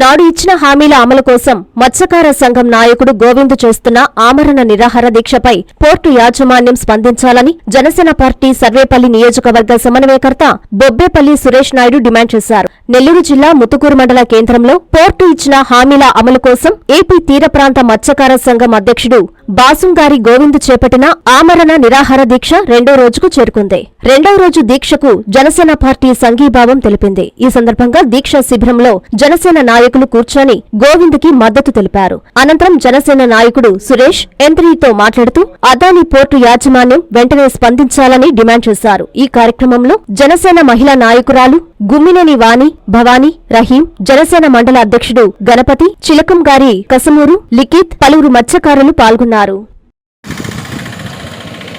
నాడు ఇచ్చిన హామీల అమలు కోసం మత్స్యకార సంఘం నాయకుడు గోవింద్ చేస్తున్న ఆమరణ నిరాహార దీక్షపై పోర్టు యాజమాన్యం స్పందించాలని జనసేన పార్టీ సర్వేపల్లి నియోజకవర్గ సమన్వయకర్త బొబ్బేపల్లి సురేష్ నాయుడు డిమాండ్ చేశారు. నెల్లూరు జిల్లా ముతుకూరు మండల కేంద్రంలో పోర్టు ఇచ్చిన హామీల అమలు కోసం ఏపీ తీర ప్రాంత మత్స్యకార సంఘం అధ్యక్షుడు బాసుంగారి గోవింద్ చేపట్టిన ఆమరణ నిరాహార దీక్ష రెండో రోజుకు చేరుకుంది. రెండో రోజు దీక్షకు జనసేన పార్టీ సంఘీభావం తెలిపింది. ఈ సందర్భంగా దీక్ష శిబిరంలో జనసేన నాయకులు కూర్చొని గోవింద్కి మద్దతు తెలిపారు. అనంతరం జనసేన నాయకుడు సురేష్ ఎంత్రీతో మాట్లాడుతూ అదానీ పోర్టు యాజమాన్యం వెంటనే స్పందించాలని డిమాండ్ చేశారు. ఈ కార్యక్రమంలో జనసేన మహిళా నాయకురాలు గుమ్మినేని వాణి భవానీ రహీం జనసేన మండల అధ్యక్షుడు గణపతి చిలకం గారి కసమూరు లిఖిత్ పలువురు మత్స్యకారులు పాల్గొన్నారు.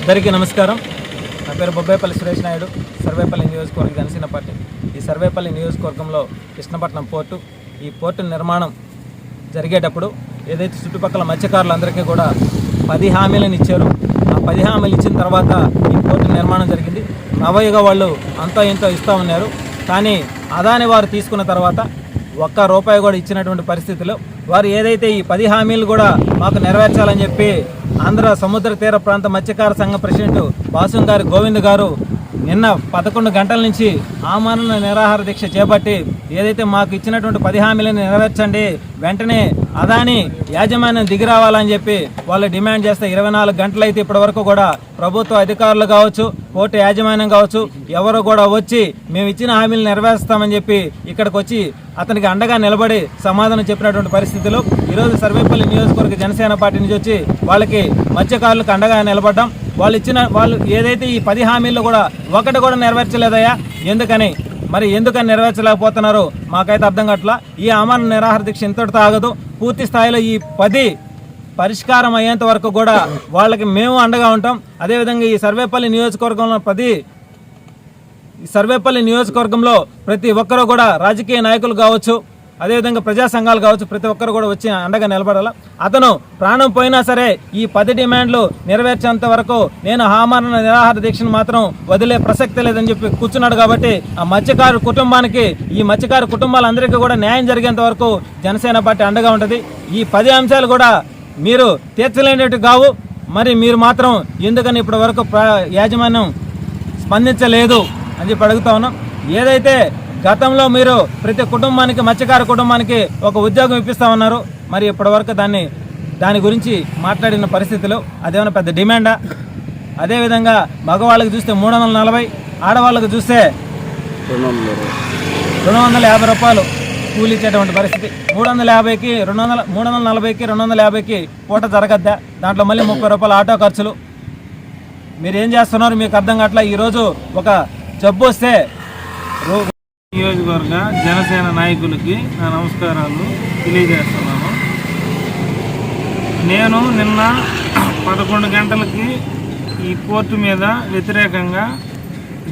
అందరికీ నమస్కారం. నా పేరు బొబ్బేపల్లి సురేష్ నాయుడు సర్వేపల్లి నియోజకవర్గ జనసేన పార్టీ. ఈ సర్వేపల్లి నియోజకవర్గంలో కృష్ణపట్నం పోర్టు ఈ పోర్టు నిర్మాణం జరిగేటప్పుడు ఏదైతే చుట్టుపక్కల మత్స్యకారులందరికీ కూడా పది హామీలను ఇచ్చారు. ఆ పది హామీలు ఇచ్చిన తర్వాత ఈ పోర్టు నిర్మాణం జరిగింది. నవయుగ వాళ్ళు అంతా ఇంతో ఇస్తూ ఉన్నారు. కానీ అదాని వారు తీసుకున్న తర్వాత ఒక్క రూపాయి కూడా ఇచ్చినటువంటి పరిస్థితిలో వారు ఏదైతే ఈ పది హామీలు కూడా మాకు నెరవేర్చాలని చెప్పి ఆంధ్ర సముద్ర తీర ప్రాంత మత్స్యకార సంఘ ప్రెసిడెంట్ బాసుం గారు గోవింద్ గారు నిన్న పదకొండు గంటల నుంచి ఆమరణ నిరాహార దీక్ష చేపట్టి ఏదైతే మాకు ఇచ్చినటువంటి పది హామీలను నెరవేర్చండి వెంటనే అదాని యాజమాన్యం దిగి రావాలని చెప్పి వాళ్ళు డిమాండ్ చేస్తే ఇరవై నాలుగు గంటలైతే ఇప్పటి వరకు కూడా ప్రభుత్వ అధికారులు కావచ్చు కోర్టు యాజమాన్యం కావచ్చు ఎవరు కూడా వచ్చి మేము ఇచ్చిన హామీలు నెరవేరుస్తామని చెప్పి ఇక్కడికి వచ్చి అతనికి అండగా నిలబడి సమాధానం చెప్పినటువంటి పరిస్థితిలో. ఈరోజు సర్వేపల్లి నియోజకవర్గ జనసేన పార్టీ నుంచి వచ్చి వాళ్ళకి మత్స్యకారులకు అండగా నిలబడ్డాం. వాళ్ళు ఇచ్చిన వాళ్ళు ఏదైతే ఈ పది హామీల్లో కూడా ఒకటి కూడా నెరవేర్చలేదయ్యా? ఎందుకని? మరి ఎందుకని నెరవేర్చలేకపోతున్నారు మాకైతే అర్థం కావట్లా. ఈ అమర నిరాహార దీక్ష ఇంతటితో ఆగదు. పూర్తి స్థాయిలో ఈ పది పరిష్కారం అయ్యేంత వరకు కూడా వాళ్ళకి మేము అండగా ఉంటాం. అదేవిధంగా ఈ సర్వేపల్లి నియోజకవర్గంలో పది ఈ సర్వేపల్లి నియోజకవర్గంలో ప్రతి ఒక్కరూ కూడా రాజకీయ నాయకులు కావచ్చు. అదేవిధంగా ప్రజా సంఘాలు కావచ్చు ప్రతి ఒక్కరు కూడా వచ్చి అండగా నిలబడాల? అతను ప్రాణం పోయినా సరే ఈ పది డిమాండ్లు నెరవేర్చేంత వరకు నేను హామరణ నిరాహార దీక్షను మాత్రం వదిలే ప్రసక్తి లేదని చెప్పి కూర్చున్నాడు కాబట్టి ఆ మత్స్యకారు కుటుంబానికి ఈ మత్స్యకారు కుటుంబాలందరికీ కూడా న్యాయం జరిగేంత వరకు జనసేన పార్టీ అండగా ఉంటుంది. ఈ పది అంశాలు కూడా మీరు తీర్చలేనట్టు కావు. మరి మీరు మాత్రం ఎందుకని ఇప్పటి వరకు ప్ర- యాజమాన్యం స్పందించలేదు అని చెప్పి అడుగుతా ఉన్నాం. ఏదైతే గతంలో మీరు ప్రతి కుటుంబానికి మత్స్యకార కుటుంబానికి ఒక ఉద్యోగం ఇప్పిస్తామన్నారు. మరి ఇప్పటివరకు దాన్ని దాని గురించి మాట్లాడిన పరిస్థితిలో అదేమైనా పెద్ద డిమాండా? అదేవిధంగా మగవాళ్ళకి చూస్తే మూడు వందల నలభై ఆడవాళ్ళకి చూస్తే రెండు వందల యాభై రూపాయలు కూలి ఇచ్చేటువంటి పరిస్థితి. మూడు వందల యాభైకి రెండు వందల మూడు వందల నలభైకి రెండు వందల యాభైకి పూట జరగద్దా? దాంట్లో మళ్ళీ ముప్పై రూపాయలు ఆటో ఖర్చులు. మీరు ఏం చేస్తున్నారు? మీకు అర్థం కావట్లా? ఈరోజు ఒక జబ్బు వస్తే రో- నియోజకవర్గ జనసేన నాయకులకి నా నమస్కారాలు తెలియజేస్తున్నాను. నేను నిన్న పదకొండు గంటలకి ఈ కోర్టు మీద వ్యతిరేకంగా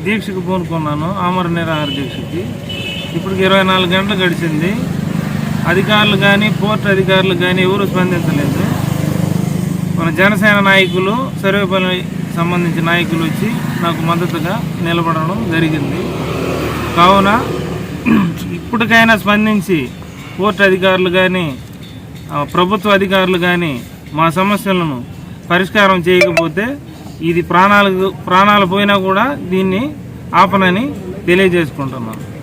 దీక్షకు పూనుకున్నాను ఆమర నిరాహార దీక్షకి. ఇప్పటికి ఇరవై నాలుగు గంటలు గడిచింది. అధికారులు కానీ పోర్టు అధికారులు కానీ ఎవరు స్పందించలేదు. మన జనసేన నాయకులు సర్వేపల్లి సంబంధించిన నాయకులు వచ్చి నాకు మద్దతుగా నిలబడడం జరిగింది. కావున ఇప్పటికైనా స్పందించి కోర్టు అధికారులు కానీ ప్రభుత్వ అధికారులు కానీ మా సమస్యలను పరిష్కారం చేయకపోతే ఇది ప్రాణాలకు ప్రాణాలు పోయినా కూడా దీన్ని ఆపనని తెలియజేసుకుంటున్నాను